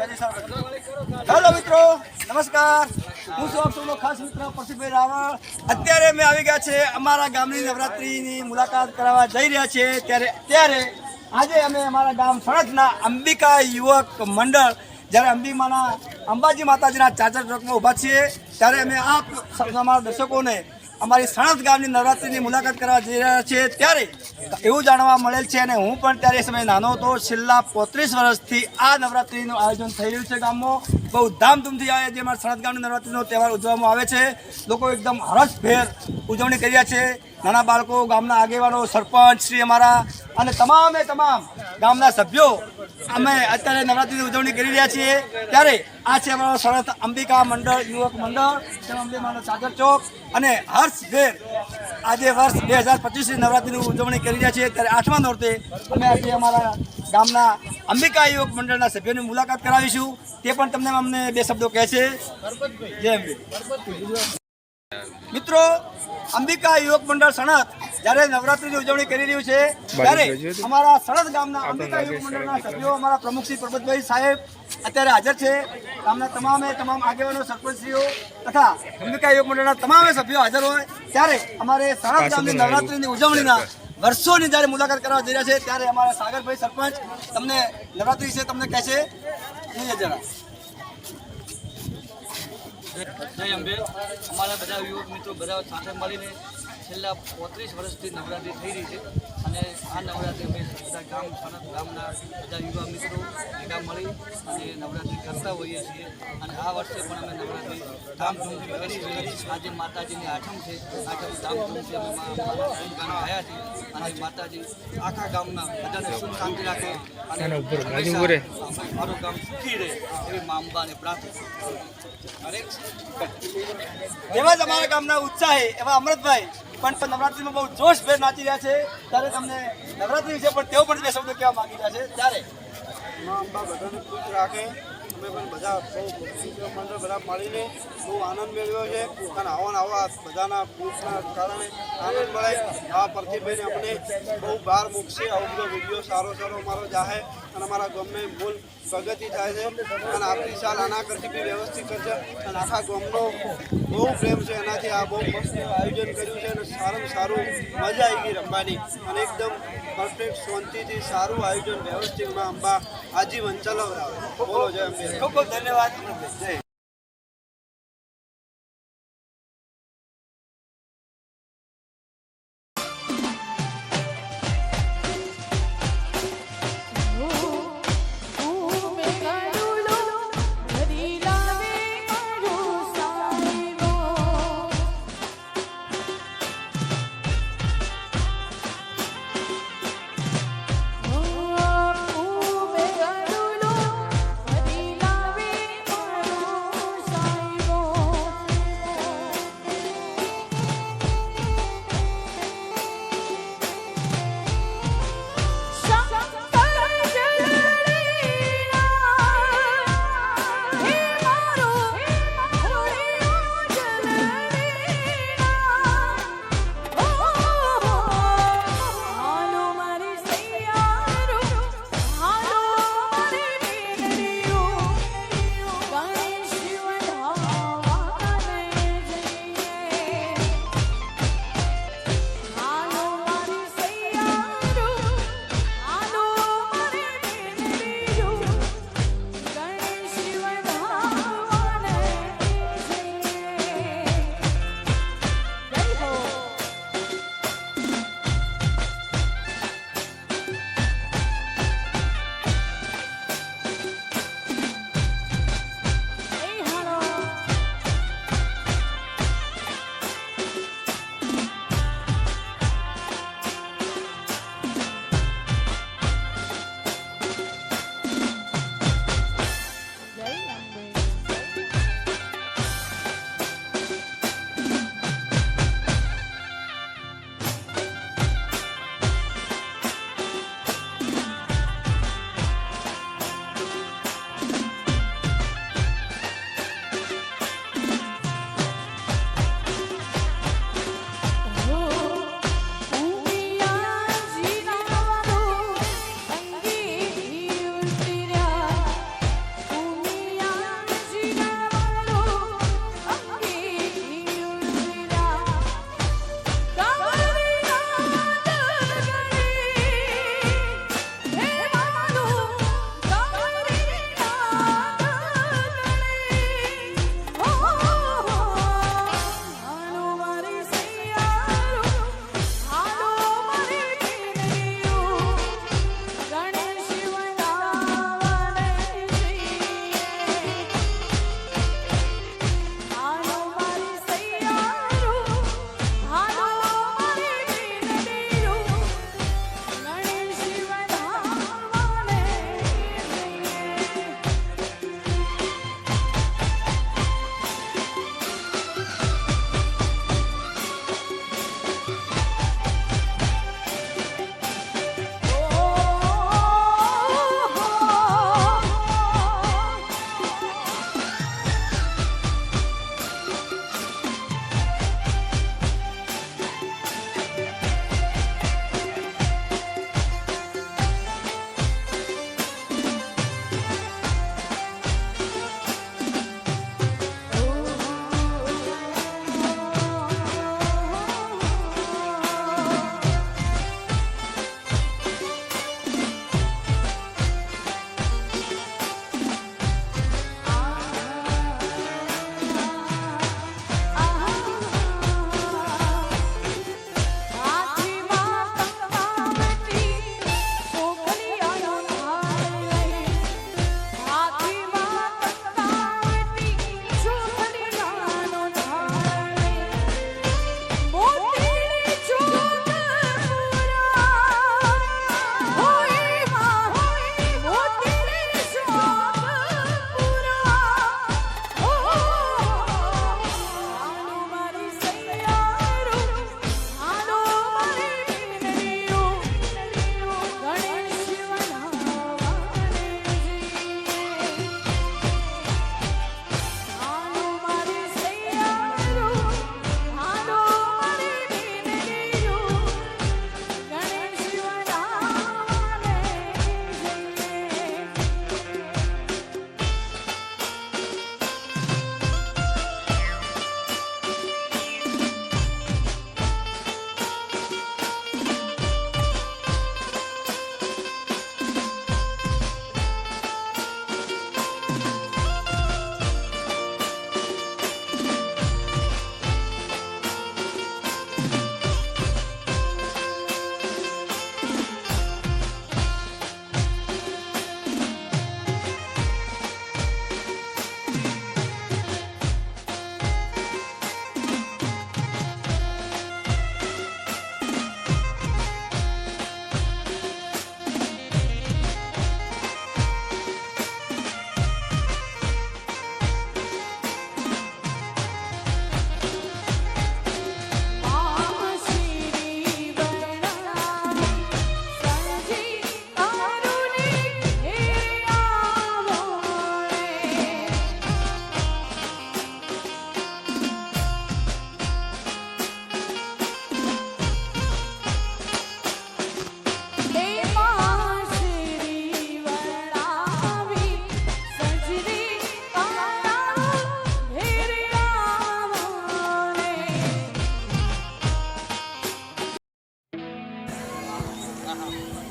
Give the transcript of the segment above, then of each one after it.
Hello મિત્રો, નમસ્કાર. હું છું આપ ખાસ મિત્ર પરશુભાઈ રાવળ. અત્યારે અમે આવી ગયા છે અમારા ગામની નવરાત્રિની મુલાકાત કરાવવા જઈ રહ્યા છીએ. ત્યારે ત્યારે આજે અમે અમારા ગામ સણજના અંબિકા યુવક મંડળ, જ્યારે અંબીમાના અંબાજી માતાજીના ચાચર ચોકમાં ઊભા છીએ, ત્યારે અમે આ અમારા દર્શકોને અમારી સણત ગામની નવરાત્રિની મુલાકાત કરવા જઈ રહ્યા છીએ ત્યારે એવું જાણવા મળેલ છે અને હું પણ ત્યારે સમયે નાનો હતો. છેલ્લા પોત્રીસ વર્ષથી આ નવરાત્રિનું આયોજન થઈ રહ્યું છે ગામમાં. બહુ ધામધૂમથી આવે જે અમારા સણત ગામની નવરાત્રિનો તહેવાર ઉજવવામાં આવે છે. લોકો એકદમ હરસભેર ઉજવણી કરી રહ્યા છે. નાના બાળકો, ગામના આગેવાનો, સરપંચ શ્રી અમારા અને તમામે તમામ ગામના સભ્યો અમે અત્યારે નવરાત્રિની ઉજવણી કરી રહ્યા છીએ. ત્યારે આ છે અમારો સરસ અંબિકા મંડળ, યુવક મંડળ અંબિકાનો ચાદર ચોક અને હર્ષભેર આજે વર્ષ બે હજાર પચીસની નવરાત્રિની ઉજવણી કરી રહ્યા છીએ. ત્યારે આઠમા નોરતે અમે આજે અમારા ગામના અંબિકા યુવક મંડળના સભ્યોની મુલાકાત કરાવીશું. તે પણ તમને અમને બે શબ્દો કહે છે. જય અંબે મિત્રો અંબિકા યુવક મંડળ સણત જ્યારે નવરાત્રીની ઉજવણી કરી રહ્યું છે ત્યારે અમારા સણત ગામના અંબિકા યુવક મંડળના સભ્યો અમારા પ્રમુખ શ્રી પરબતભાઈ સાહેબ અત્યારે હાજર છે. ગામના તમામે તમામ આગેવાનો સરપંચશ્રીઓ તથા અંબિકા યુવક મંડળના તમામે સભ્યો હાજર હોય ત્યારે અમારે સણત ગામની નવરાત્રીની ઉજવણીના વર્ષોની જ્યારે મુલાકાત કરવા જઈ રહ્યા છે ત્યારે અમારા સાગરભાઈ સરપંચ તમને નવરાત્રી વિશે તમને કહે છે. જરા. જય અંબે અમારા બધા યુવક મિત્રો બધા સાથે મળીને છેલ્લા પોત્રીસ વર્ષથી નવરાત્રિ થઈ રહી છે. અને આ નવરાત્રિ અમે બધા ગામ સનત ગામના બધા યુવા મિત્રો ભેગા મળી અને નવરાત્રિ કરતા હોઈએ છીએ. અને આ વર્ષે પણ અમે નવરાત્રિ ધામધૂમથી કરી છીએ. આજે માતાજીની આઠમ છે. આઠમ ધામધૂમથી અમે ગામ આવ્યા છીએ. છે અને માતાજી આખા ગામના બધાને સુખ શાંતિ રાખે અને મારું ગામ સુખી રહે એવી મા અંબાને પ્રાર્થના એવા જ અમારા ગામના ઉત્સાહે એવા અમૃતભાઈ, પણ નવરાત્રીમાં બહુ જોશભેર નાચી રહ્યા છે. ત્યારે તમને નવરાત્રી વિશે પણ તેઓ પણ બે શબ્દો કહેવા માગી રહ્યા છે. ત્યારે? માં અંબા બધાને ખુશ રાખે. અમે પણ બધા ભક્તિ મંડળ બધા મળીને બહુ આનંદ મેળવ્યો છે. અને આવા આવા બધાના ગ્રુપના કારણે આનંદ મળે. આ પ્રતિભાઈને અમને બહુ બહાર મૂકશે. આવો બધો વીડિયો સારો સારો અમારો જાહે. અને અમારા ગામને મૂળ પ્રગતિ થાય છે. અને આપણી સાલ આના કરતી બી વ્યવસ્થિત કરશે અને આખા ગામનો બહુ પ્રેમ છે. એનાથી આ બહુ મસ્ત આયોજન કર્યું છે. અને સારામાં સારું મજા આવી ગઈ રમવાની. અને એકદમ પરફેક્ટ શાંતિથી સારું આયોજન વ્યવસ્થિતમાં અંબા આજીવન ચલાવડાવે. બોલો જય અંબે. ખૂબ ખૂબ ધન્યવાદ. જય.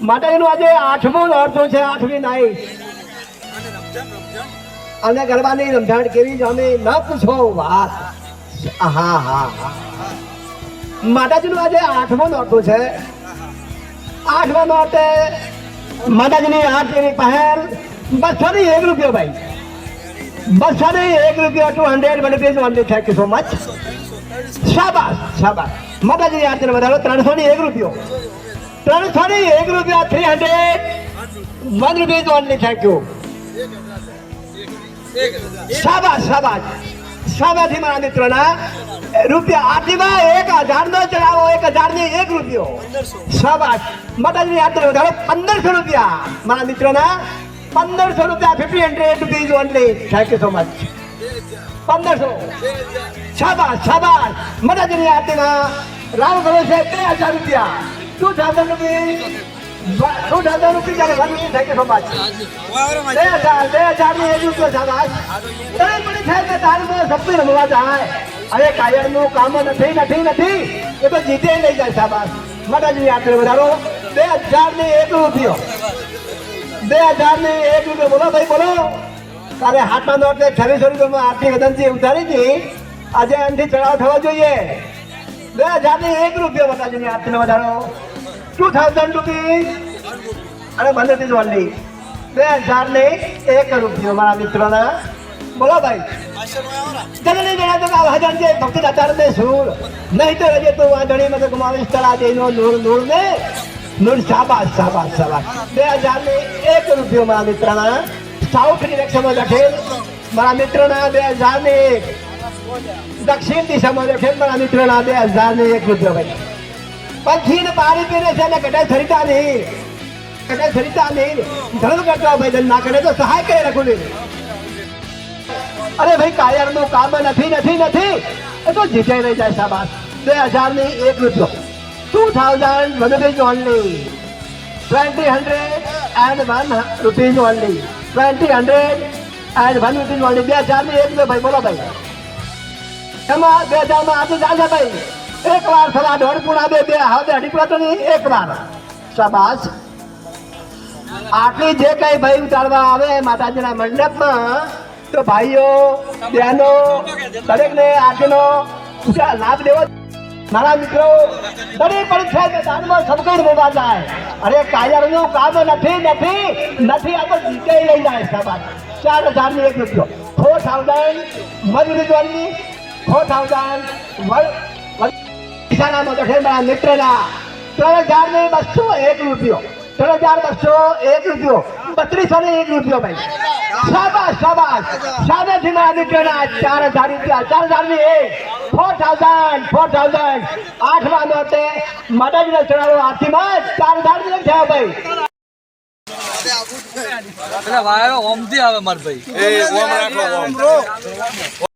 માતાજીનું આજે આઠમું નોરતું છે, આઠમી નાઈ અને ગરબાની રમઝાણ કેવી જામે ન પૂછો વાત. હા હા હા. માતાજીનું આજે આઠમો નોરતું છે. આઠમા નોરતે માતાજીની આરતીની પહેલ. બસો ની એક રૂપિયો ભાઈ. બસો ની એક રૂપિયો two hundred one rupees one thank you so much શાબાશ શાબાશ. માતાજીની આરતીનો વધારો ત્રણસો ની એક રૂપિયો. ત્રણસો ની એક રૂપિયા three hundred one rupees only thank you શાબાશ શાબાશ. શાબાશી મારા મિત્રોના. રૂપિયા આરતીમાં એક હજાર નો ચડાવો એક હજારની એક રૂપિયો. શાબાશ. માતાજીની આરતી વધારો, પંદરસો રૂપિયા. મારા મિત્રોના, પંદરસો રૂપિયા fifty hundred rupees only thank you so much પંદરસો. શાબાશ શાબાશ. માતાજીની આરતીમાં રામ કરો છે, બે હજાર રૂપિયા. ટુ થાઉઝન્ડ રૂપીઝ શું રૂપીઝ અને વન થઈ સો બે હજાર બે હજારની રૂપિયો શાબાશ તને પણ છે કે જાય. અરે કાયરનું કામ નથી નથી નથી. એ તો જીતે લઈ જાય શાબાશ. માતાજીની આરતી વધારો. બે હજારની એક રૂપિયો. બે હજારની એક રૂપિયો. બોલો ભાઈ, બોલો. તારે હાથમાં નોટ છવ્વીસો રૂપિયામાં આરતી ઉતારી હતી આજે એમથી ચડાવ થવો જોઈએ. બે હજાર ને એક રૂપિયો માતાજીની આરતીનો વધારો. ટુ થાઉઝન્ડ રૂપીઝ અને બંને થી ઓનલી બે હજાર ને એક રૂપિયો મારા મિત્રોના બોલો ભાઈ જનની જણાતો કે આ હજાર જે ભક્તિ દાતાર ને સુર નહીં તો રજે તો આ ઘણી મત ગુમાવીશ તળા દેનો નૂર નૂર ને નૂર શાબાશ શાબાશ શાબાશ બે હજાર ને એક રૂપિયો મારા મિત્રના સાઉથ ડિરેક્શનમાં દખેલ મારા મિત્રના બે હજાર ને એક દક્ષિણ દિશામાં દખેલ મારા મિત્રના બે હજાર ને એક રૂપિયો ભાઈ પંછી ને પાણી પીને છે ને કદાચ ખરીદા નહીં. કદાચ ખરીદા નહીં. ધર્મ કરતા ભાઈ, ધન ના કરે તો સહાય કરે રખું નહીં અરે ભાઈ કાયરનું કામ નથી નથી નથી. એ તો જીતાઈ રહી જાય સાબાસ બે હજારની એક રૂપિયો two thousand one rupees only twenty hundred and one rupees only twenty hundred and one rupees only બે હજારની એક ભાઈ, બોલો ભાઈ. એમાં બે હજારમાં આજે ચાલશે ભાઈ. એક વાર થવા દોઢ પૂણા બે બે હવે અઢી પૂણા તો એક વાર. શાબાશ. આટલી જે કઈ ભાઈ ઉતારવા આવે માતાજીના મંડપમાં, તો ભાઈઓ, બહેનો, દરેકને ઉચા- લાભ લેવો. મારા મિત્રો દરેક પરીક્ષા દાનમાં સબકડ મોબા જાય અરે કાયરનું કામ નથી નથી નથી, આ તો જીતે લઈ જાય સાહેબ ચાર હજારની એક રૂપિયો. ફોર થાઉઝન્ડ મજૂરી જોડની ફોર થાઉઝન્ડ ઈશાનામાં દખે મારા મિત્રના. ત્રણ હજાર ને બસો એક રૂપિયો. ત્રણ હજાર બસો એક રૂપિયો. બત્રીસો ને એક રૂપિયો ભાઈ. શાબાશ શાબાશ. શાબાશી મારા મિત્રના ચાર હજાર રૂપિયા. ચાર હજાર ને એક ફોર થાઉઝન્ડ ફોર થાઉઝન્ડ આઠમા નોટે માતાજીના ચડાવો આરતીમાં ચાર હજાર ને એક થયા ભાઈ. એટલે વાયરો ઓમથી આવે માર ભાઈ. અખાંડી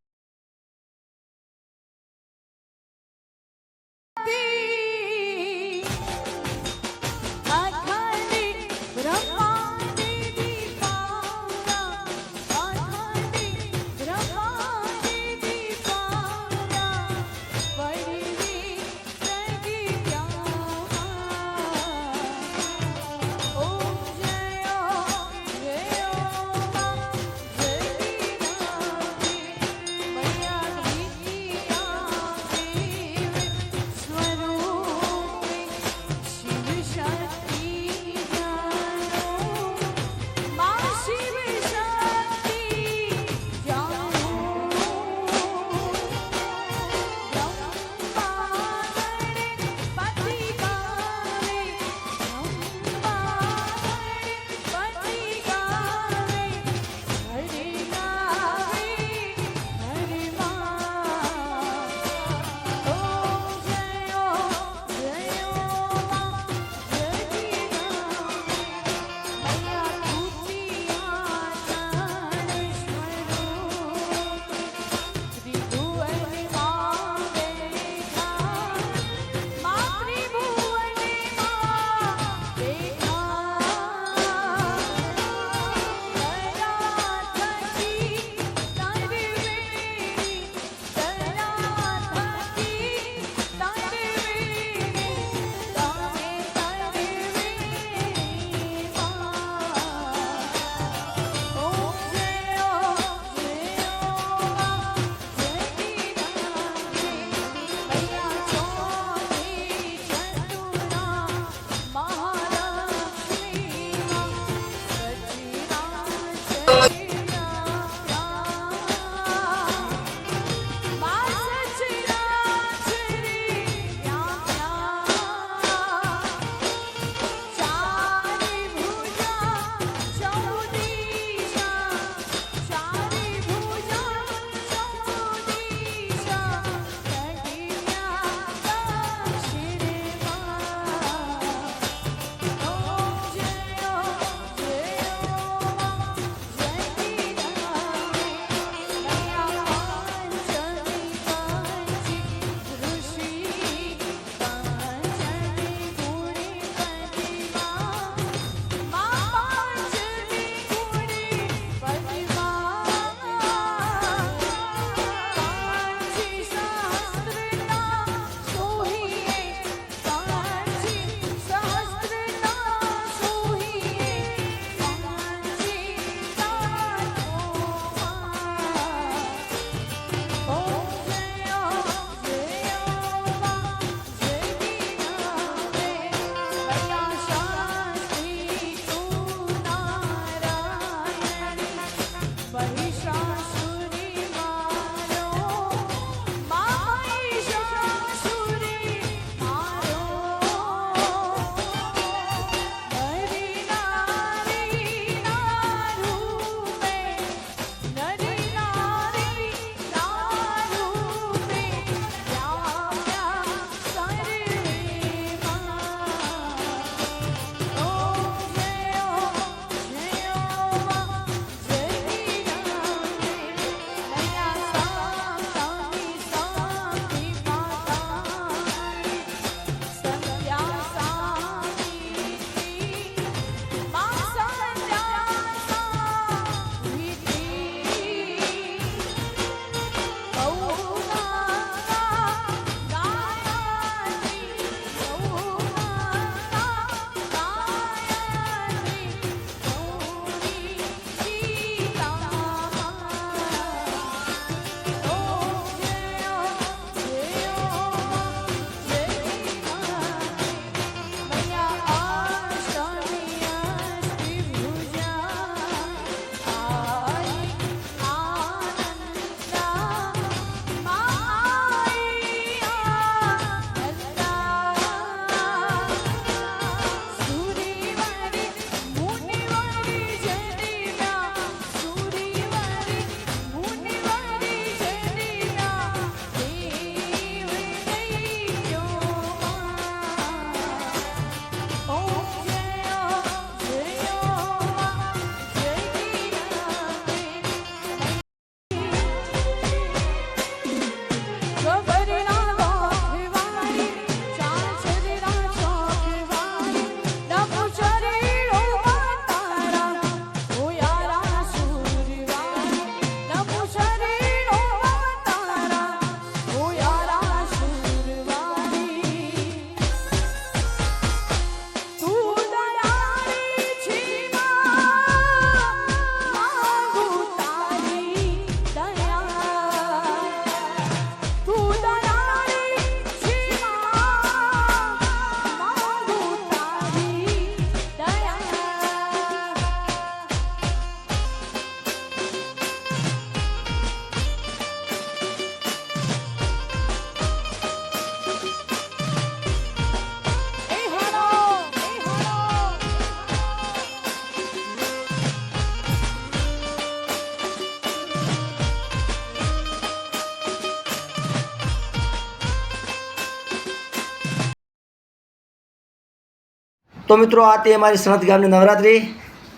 તો મિત્રો, આ તે અમારી સનત ગામની નવરાત્રિ.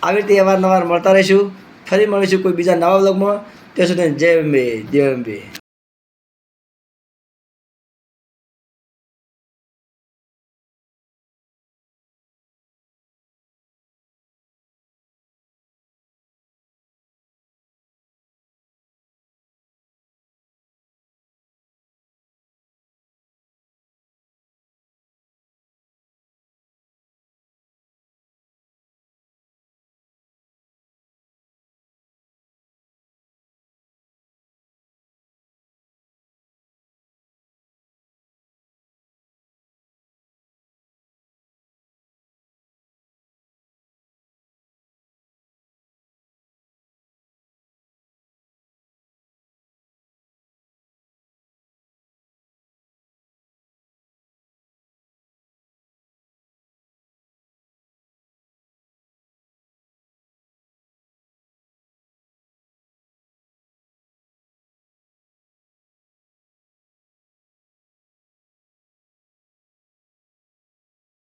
આવી રીતે અવારનવાર મળતા રહીશું. ફરી મળીશું કોઈ બીજા નવા વ્લોગમાં. ત્યાં સુધી જય અંબે જય અંબે.